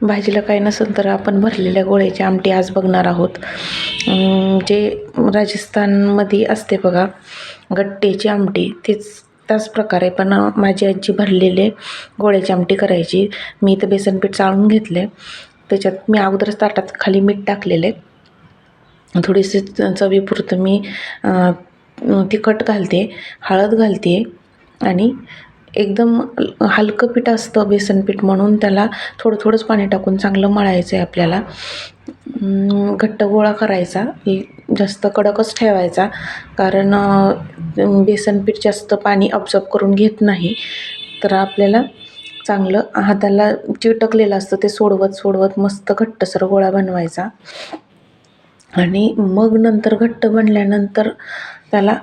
भाजीला काही नसेल तर आपण भरलेल्या गोळ्याची आमटी आज बघणार आहोत. जे राजस्थानमध्ये असते बघा गट्टेची आमटी तीच त्याच प्रकारे पण माझी आजी भरलेले गोळ्याची आमटी करायची. मी इथं बेसनपीठ चाळून घेतले त्याच्यात मी अगोदरच ताटात खाली मीठ टाकलेले थोडीशी चवीपुरतं मी तिखट घालते हळद घालते आणि एकदम हलकं पीठ असतं बेसन पीठ म्हणून त्याला थोडं थोडंच पाणी टाकून चांगलं मळायचं आहे आपल्याला. घट्ट गोळा करायचा. जास्त कडकच ठेवायचा. कारण बेसन पीठ जास्त पाणी अब्झॉर्ब करून घेत नाही. तर आपल्याला चांगलं हाताला चिटकलेलं असतं ते सोडवत सोडवत मस्त घट्टसर गोळा बनवायचा. आणि मग नंतर घट्ट बनल्यानंतर त्याला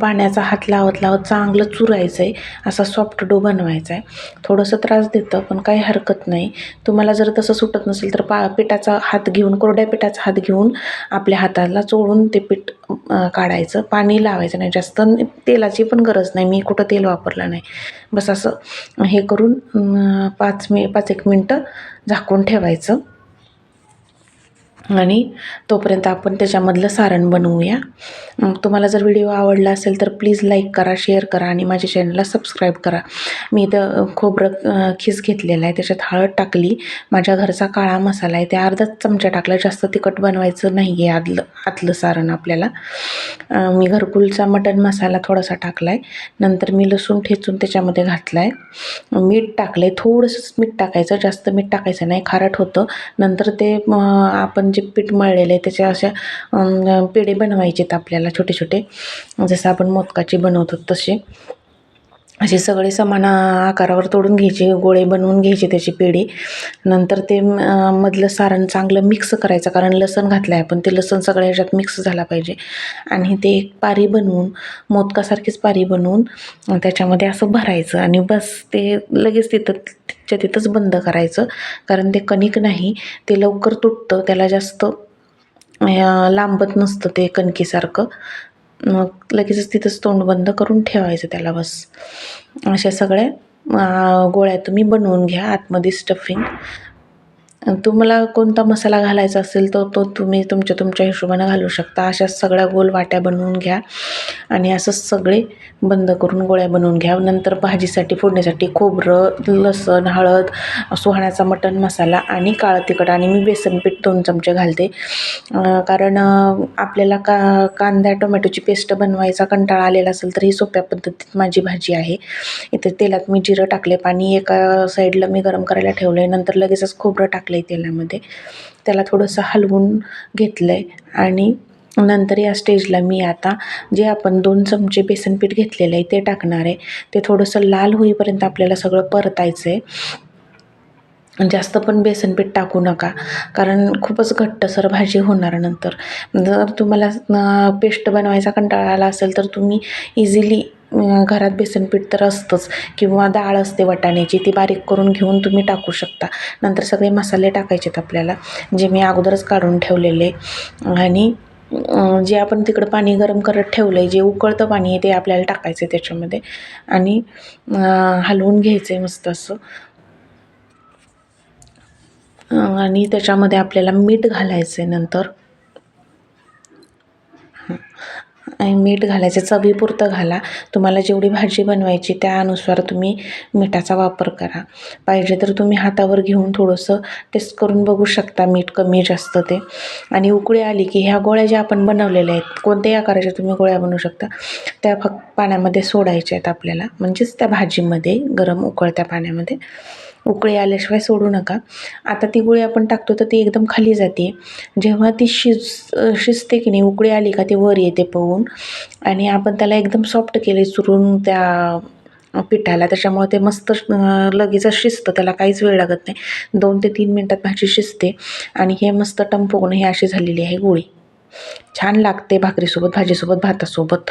पाण्याचा हात लावत लावत चांगलं चुरायचं आहे असा सॉफ्ट डो बनवायचा आहे थोडंसं त्रास देतं पण काही हरकत नाही. तुम्हाला जर तसं सुटत नसेल तर पा पिठाचा हात घेऊन कोरड्या पिठाचा हात घेऊन आपल्या हाताला चोळून ते पीठ काढायचं. पाणी लावायचं नाही. जास्त तेलाची पण गरज नाही. मी कुठं तेल वापरलं नाही. बस असं हे करून पाच मि पाच एक मिनटं झाकून ठेवायचं. आणि तोपर्यंत आपण त्याच्यामधलं सारण बनवूया. तुम्हाला जर व्हिडिओ आवडला असेल तर प्लीज लाईक करा शेअर करा आणि माझ्या चॅनलला सबस्क्राईब करा. मी इथं खोबरं खिस खीस घेतलेला आहे त्याच्यात हळद टाकली. माझ्या घरचा काळा मसाला आहे ते अर्धाच चमचा टाकला. जास्त तिखट बनवायचं नाही आहे आदलं आतलं सारण आपल्याला. मी घरकुलचा मटण मसाला थोडासा टाकला आहे नंतर मी लसूण ठेचून त्याच्यामध्ये घातला आहे मीठ टाकलं आहे थोडंसंच मीठ टाकायचं. जास्त मीठ टाकायचं नाही खारट होतं. नंतर ते आपण जे पीठ मळलेलं आहे त्याच्या अशा पेढे बनवायचे आहेत आपल्याला छोटे छोटे जसं आपण मोदकाचे बनवतो तसे. असे सगळे समान आकारावर तोडून घ्यायचे गोळे बनवून घ्यायचे त्याची पेढी. नंतर ते मधलं सारण चांगलं मिक्स करायचं कारण लसण घातलं आहे आपण ते लसण सगळ्या ह्याच्यात मिक्स झाला पाहिजे. आणि ते एक पारी बनवून मोदकासारखीच पारी बनवून त्याच्यामध्ये असं भरायचं आणि बस ते लगेच तिथं च्या तिथंच बंद करायचं. कारण ते कणिक नाही ते लवकर तुटतं त्याला जास्त लांबत नसतं ते कणकीसारखं. मग लगेचच तिथंच तोंड बंद करून ठेवायचं त्याला बस. अशा सगळ्या गोळ्या तुम्ही बनवून घ्या आतमध्ये स्टफिंग तुम्हाला कोणता मसाला घालायचा असेल तर तो तुम्ही तुमच्या तुमच्या हिशोबानं घालू शकता. अशा सगळ्या गोल वाट्या बनवून घ्या आणि असं सगळे बंद करून गोळ्या बनवून घ्या. नंतर भाजीसाठी फोडण्यासाठी खोबरं लसण हळद सुहाण्याचा मटण मसाला आणि काळं तिखट आणि मी बेसन पीठ दोन चमचे घालते. कारण आपल्याला का कांदा टोमॅटोची पेस्ट बनवायचा कंटाळा आलेला असेल तर ही सोप्या पद्धतीत माझी भाजी आहे. इथे तेलात मी जिरं टाकले पाणी एका साईडला मी गरम करायला ठेवलं आहे नंतर लगेचच खोबरं टाकले आहे तेलामध्ये. त्याला थोडंसं हलवून घेतलं आहे आणि नंतर या स्टेजला मी आता जे आपण दोन चमचे बेसन पीठ घेतलेलं आहे ते टाकणार आहे. ते थोडंसं लाल होईपर्यंत आपल्याला सगळं परतायचं आहे जास्त पण बेसनपीठ टाकू नका कारण खूपच घट्टसर भाजी होणार नंतर. जर तुम्हाला पेस्ट बनवायचा कंटाळा आला असेल तर तुम्ही इझिली घरात बेसन पीठ तर असतंच किंवा डाळ असते वाटाण्याची ती बारीक करून घेऊन तुम्ही टाकू शकता. नंतर सगळे मसाले टाकायचे आहेत आपल्याला जे मी अगोदरच काढून ठेवलेले. आणि जे आपण तिकडं पाणी गरम करत ठेवलं आहे जे उकळतं पाणी आहे ते आपल्याला टाकायचं आहे त्याच्यामध्ये. आणि हलवून घ्यायचं आहे मस्त असं. आणि त्याच्यामध्ये आपल्याला मीठ घालायचं आहे नंतर. मीठ घालायचं चवीपुरतं घाला. तुम्हाला जेवढी भाजी बनवायची त्यानुसार तुम्ही मिठाचा वापर करा. पाहिजे तर तुम्ही हातावर घेऊन थोडंसं टेस्ट करून बघू शकता मीठ कमी जास्त ते. आणि उकळी आली की ह्या गोळ्या ज्या आपण बनवलेल्या आहेत कोणत्याही आकाराच्या तुम्ही गोळ्या बनवू शकता त्या फक्त पाण्यामध्ये सोडायच्या आहेत आपल्याला. म्हणजेच त्या भाजीमध्ये गरम उकळत्या पाण्यामध्ये. उकळी आल्याशिवाय सोडू नका. आता ती गोळी आपण टाकतो तर ती एकदम खाली जाते. जेव्हा ती शिज शिजते की नाही उकळी आली का ती वर येते पोहून आणि आपण त्याला एकदम सॉफ्ट केले चुरून त्या पिठाला. त्याच्यामुळे ते मस्त लगेच लगेचच शिजतं. त्याला काहीच वेळ लागत नाही. दोन ते तीन मिनटात भाजी शिजते. आणि हे मस्त टंपवून हे अशी झालेली आहे गोळी. छान लागते भाकरीसोबत भाजीसोबत भातासोबत.